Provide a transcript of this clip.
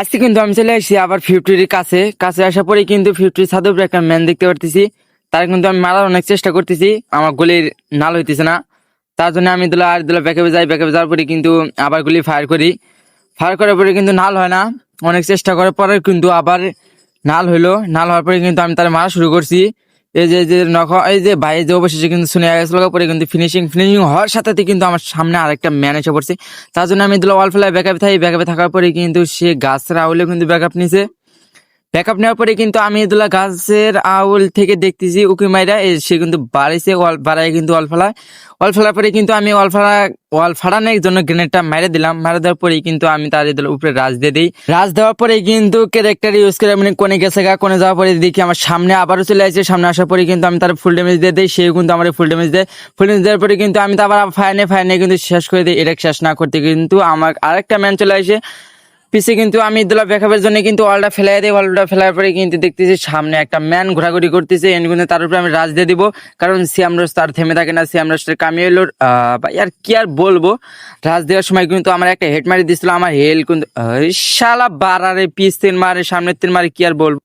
আজকে কিন্তু আমি চলে এসেছি আবার ফিফটির কাছে। কাছে আসার পরে কিন্তু ফিফটির ছাদের উপরে একটা ম্যান দেখতে পারতেছি। তার কিন্তু আমি মারার অনেক চেষ্টা করতেছি, আমার গুলির নাল হইতেছে না। তার জন্য আমি দিলা আর দিলা ব্যাকে যাই ব্যাকে যাওয়ার পরে কিন্তু আবার গুলি ফায়ার করি। ফায়ার করার পরে কিন্তু নাল হয় না, অনেক চেষ্টা করার পরে কিন্তু আবার নাল হইল। নাল হওয়ার পরে কিন্তু আমি তার মারা শুরু করছি। এই যে যে, নখ, এই যে, ভাই যে অবশেষে কিন্তু শুনে গেছিল পরে কিন্তু ফিনিশিং ফিনিশিং হওয়ার সাথে কিন্তু আমার সামনে আরেকটা ম্যান এসে পড়ছে। তার জন্য আমি দিলাম ওয়াল ফেলায় ব্যাকআপ থাকি ব্যাকআপে থাকার পরে কিন্তু সে গাছ রাউলে কিন্তু ব্যাকআপ নিছে। ব্যাকআপ নেওয়ার পরে কিন্তু আমি এদুলা গাছের আউল থেকে দেখতেছি, উকি মাইরা সে কিন্তু বাড়িছে বাড়ায় কিন্তু ওয়াল ফেলায়। ওয়াল ফেলার পরে কিন্তু আমি ওয়াল ফেলা, ওয়াল ফাড়ানোর জন্য গ্রেনেডটা মেরে দিলাম। মেরে দেওয়ার পরে কিন্তু আমি তার এদের উপরে রাজ দিয়ে দিই। রাজ দেওয়ার পরে কিন্তু ক্যারেক্টার ইউজ করে মানে কোনে গেছে গা, কোনে যাওয়ার পরে দেখি আমার সামনে আবারও চলে আসছে সামনে আসার পরে কিন্তু আমি তার ফুল ড্যামেজ দিয়ে দিই সে কিন্তু আমার ফুল ড্যামেজ দেয়। ফুল ড্যামেজ দেওয়ার পরে কিন্তু আমি তো আবার ফাইনে ফাইনে কিন্তু শেষ করে দিই। এটা শেষ না করতে কিন্তু আমার আরেকটা ম্যান চলে আসে। পিছে কিন্তু আমি ইদুল্লাহ ব্যাকআপের জন্য কিন্তু অলটা ফেলাই দিই অলটা ফেলার পরে কিন্তু দেখতেছি সামনে একটা ম্যান ঘোরাঘুরি করতেছে, এন কিন্তু তার উপরে আমি রাজ দিয়ে দিব। কারণ সিয়াম রোজ তার থেমে থাকে না সিয়াম কামিয়ে কামি এলো আর কি আর বলব? রাজ দেওয়ার সময় কিন্তু আমার একটা হেড মারি দিছিল, আমার হেল কিন্তু শালা বারারে পিস তিন মারে, সামনের তিন মারে কি আর বলব?